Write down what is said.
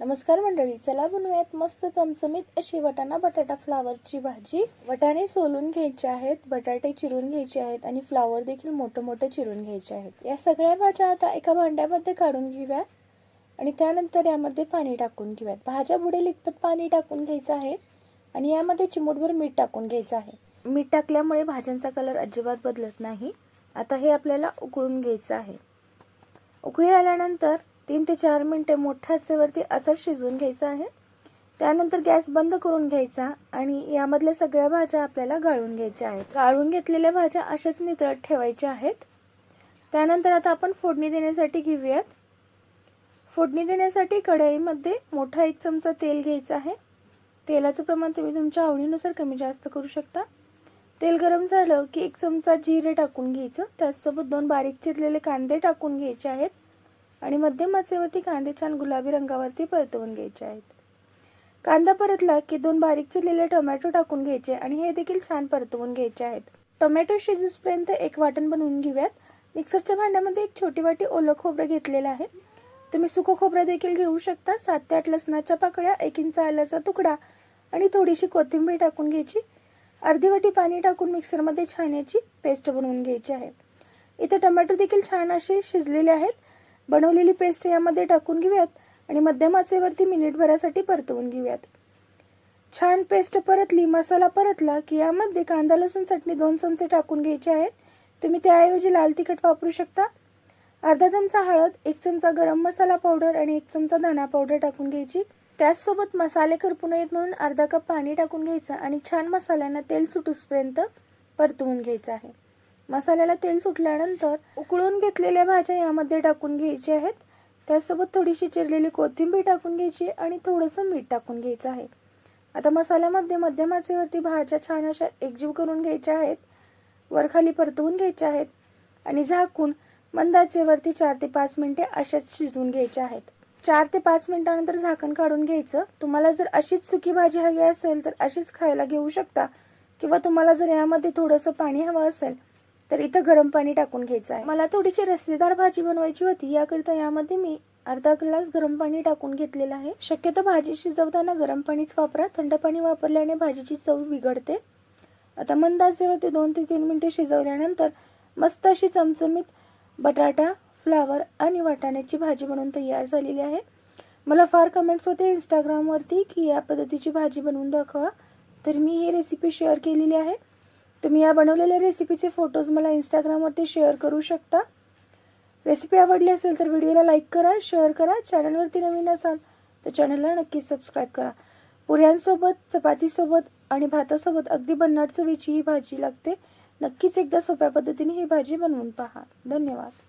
नमस्कार मंडळी चला बनवूयात मस्त चमचमीत अशी वटाणा बटाटा फ्लावरची भाजी. वटाणे सोलून घ्यायचे आहेत बटाटे चिरून घ्यायचे आहेत आणि फ्लावर देखील मोठं मोठं चिरून घ्यायचे आहेत. या सगळ्या भाज्या आता एका भांड्यामध्ये काढून घेऊयात आणि त्यानंतर यामध्ये पाणी टाकून घेऊयात. भाज्या बुडेल इतपत पाणी टाकून घ्यायचं आहे आणि यामध्ये चिमूटभर मीठ टाकून घ्यायचं आहे. मीठ टाकल्यामुळे भाज्यांचा कलर अजिबात बदलत नाही. आता हे आपल्याला उकळून घ्यायचं आहे. उकळी आल्यानंतर तीन ते चार मिनटे मोठ्या आचेवरती असं शिजवून घ्यायचं आहे. त्यानंतर गॅस बंद करून घ्यायचा आणि यामधल्या सगळ्या भाज्या आपल्याला गाळून घ्यायच्या आहेत. गाळून घेतलेल्या भाज्या अशाच नितळत ठेवायच्या आहेत. त्यानंतर आता आपण फोडणी देण्यासाठी घेऊयात. फोडणी देण्यासाठी कढईमध्ये मोठा एक चमचा तेल घ्यायचं आहे. तेलाचं प्रमाण तुम्ही तुमच्या आवडीनुसार कमी जास्त करू शकता. तेल गरम झालं की एक चमचा जिरे टाकून घ्यायचं. त्याचसोबत दोन बारीक चिरलेले कांदे टाकून घ्यायचे आहेत. आणि मध्यम आचेवरती कांदे छान गुलाबी रंगावरती परतवून घ्यायचे आहेत. कांदा परतला की दोन बारीक चिरलेले टोमॅटो टाकून घ्यायचे आणि हे देखील छान परतवून घ्यायचे आहेत. टोमॅटो शिजेसपर्यंत एक वाटण बनवून घेऊयात. मिक्सरच्या भांड्यामध्ये एक छोटी वाटी ओलं खोबरं घेतलेलं आहे. तुम्ही सुकं खोबरं देखील घेऊ शकता. सात ते आठ लसणाच्या पाकळ्या एक इंच आल्याचा तुकडा आणि थोडीशी कोथिंबीर टाकून घ्यायची. अर्धी वाटी पाणी टाकून मिक्सरमध्ये छान याची पेस्ट बनवून घ्यायची आहे. इथे टोमॅटो देखील छान असे शिजलेले आहेत. बनवलेली पेस्ट यामध्ये टाकून घेऊयात आणि मध्यम आचेवरती मिनिटभरासाठी परतवून घेऊयात. छान पेस्ट परतली मसाला परतला की यामध्ये कांदा लसूण चटणी दोन चमचे टाकून घ्यायचे आहेत. तुम्ही त्याऐवजी लाल तिखट वापरू शकता. अर्धा चमचा हळद एक चमचा गरम मसाला पावडर आणि एक चमचा धणा पावडर टाकून घ्यायची. त्याचसोबत मसाले करपू नयेत म्हणून अर्धा कप पाणी टाकून घ्यायचं आणि छान मसाल्यांना तेल सुटूसपर्यंत परतवून घ्यायचं आहे. मसाल्याला तेल सुटल्यानंतर उकळून घेतलेल्या भाज्या यामध्ये टाकून घ्यायच्या आहेत. त्यासोबत थोडीशी चिरलेली कोथिंबीर टाकून घ्यायची आणि थोडंसं मीठ टाकून घ्यायचं आहे. आता मसाल्यामध्ये मध्यम आचेवरती भाज्या छान अशा एकजीव करून घ्यायच्या आहेत. वरखाली परतवून घ्यायच्या आहेत आणि झाकून मंद आचेवरती चार ते पाच मिनिटे अशाच शिजवून घ्यायच्या आहेत. चार ते पाच मिनिटानंतर झाकण काढून घ्यायचं. तुम्हाला जर अशीच सुकी भाजी हवी असेल तर अशीच खायला घेऊ शकता किंवा तुम्हाला जर यामध्ये थोडंसं पाणी हवं असेल तर इथं गरम पाणी टाकून घ्यायचं आहे. मला थोडीशी रस्तेदार भाजी बनवायची होती. याकरिता यामध्ये मी अर्धा ग्लास गरम पाणी टाकून घेतलेलं आहे. शक्यतो भाजी शिजवताना गरम पाणीच वापरा. थंड पाणी वापरल्याने भाजीची चव बिघडते. आता मंद आचेवरती दोन ते तीन मिनटे शिजवल्यानंतर मस्त अशी चमचमीत बटाटा फ्लावर आणि वाटाण्याची भाजी बनवून तयार झालेली आहे. मला फार कमेंट्स होते इंस्टाग्रामवरती की या पद्धतीची भाजी बनवून दाखवा. तर मी ही रेसिपी शेअर केलेली आहे. तुम्ही या बनवलेल्या रेसिपीचे फोटोज मला इंस्टाग्रामवरती शेअर करू शकता. रेसिपी आवडली असेल तर व्हिडिओला लाईक करा शेअर करा. चॅनलवरती नवीन असाल तर चॅनलला नक्की सबस्क्राईब करा. पुऱ्यांसोबत चपातीसोबत आणि भातासोबत अगदी भन्नाट चवीची ही भाजी लागते. नक्कीच एकदा सोप्या पद्धतीने ही भाजी बनवून पहा. धन्यवाद.